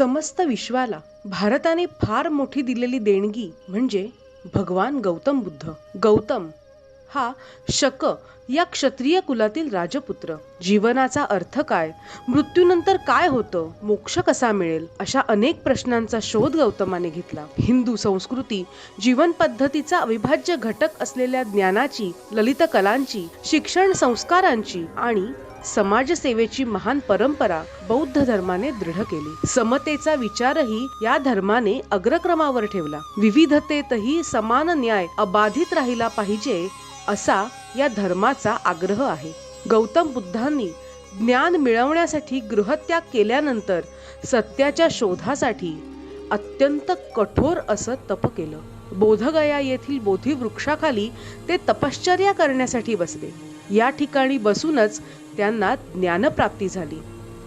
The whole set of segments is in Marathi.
समस्त विश्वाला भारताने फार मोठी दिलेली देणगी म्हणजे भगवान गौतम बुद्ध. गौतम हा शक या क्षत्रिय कुलातील राजपुत्र. जीवनाचा अर्थ काय? मृत्यूनंतर काय होतं? मोक्ष कसा मिळेल? अशा अनेक प्रश्नांचा शोध गौतमाने घेतला. हिंदू संस्कृती जीवन पद्धतीचा अविभाज्य घटक असलेल्या ज्ञानाची ललित कलांची शिक्षण संस्कारांची आणि समाजसेवेची महान परंपरा बौद्ध धर्माने दृढ केली. समतेचा विचारही या धर्माने अग्रक्रमावर ठेवला. विविधतेतही समान न्याय अबाधित राहिला पाहिजे असा या धर्माचा आग्रह आहे. गौतम बुद्धांनी ज्ञान मिळवण्यासाठी गृहत्याग केल्यानंतर सत्याच्या शोधासाठी अत्यंत कठोर असं तप केलं. बोधगया येथील बोधी वृक्षाखाली ते तपश्चर्या करण्यासाठी बसले. या ठिकाणी बसूनच त्यांना ज्ञानप्राप्ती झाली.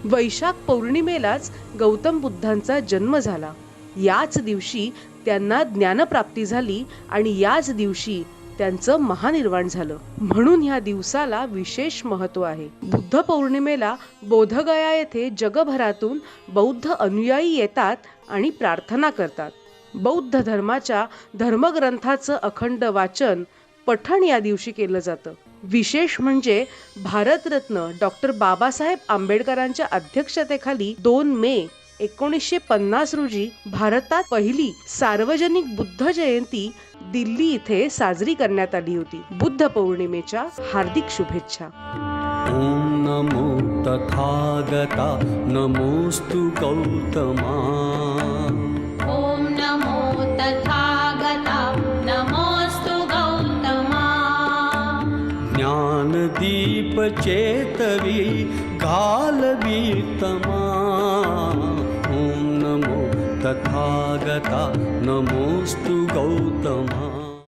वैशाख पौर्णिमेलाच गौतम बुद्धांचा जन्म झाला. याच दिवशी त्यांना ज्ञानप्राप्ती झाली आणि याच दिवशी त्यांचं महानिर्वाण झालं. म्हणून ह्या दिवसाला विशेष महत्त्व आहे. बुद्ध पौर्णिमेला बोधगया येथे जगभरातून बौद्ध अनुयायी येतात आणि प्रार्थना करतात. बौद्ध धर्माच्या धर्मग्रंथाचं अखंड वाचन पठण या दिवशी केलं जातं. विशेष म्हणजे भारतरत्न डॉक्टर बाबासाहेब आंबेडकरांच्या अध्यक्षतेखाली दोन मे एकोणीसशे पन्नास रोजी भारतात पहिली सार्वजनिक बुद्ध जयंती दिल्ली इथे साजरी करण्यात आली होती. बुद्ध पौर्णिमेच्या हार्दिक शुभेच्छा. ओम नमो तथागता. नमोस्तु गौतमा. ज्ञानदीपचेतवी गालवीतमा ॐ नमो तथागता नमोऽस्तु गौतमा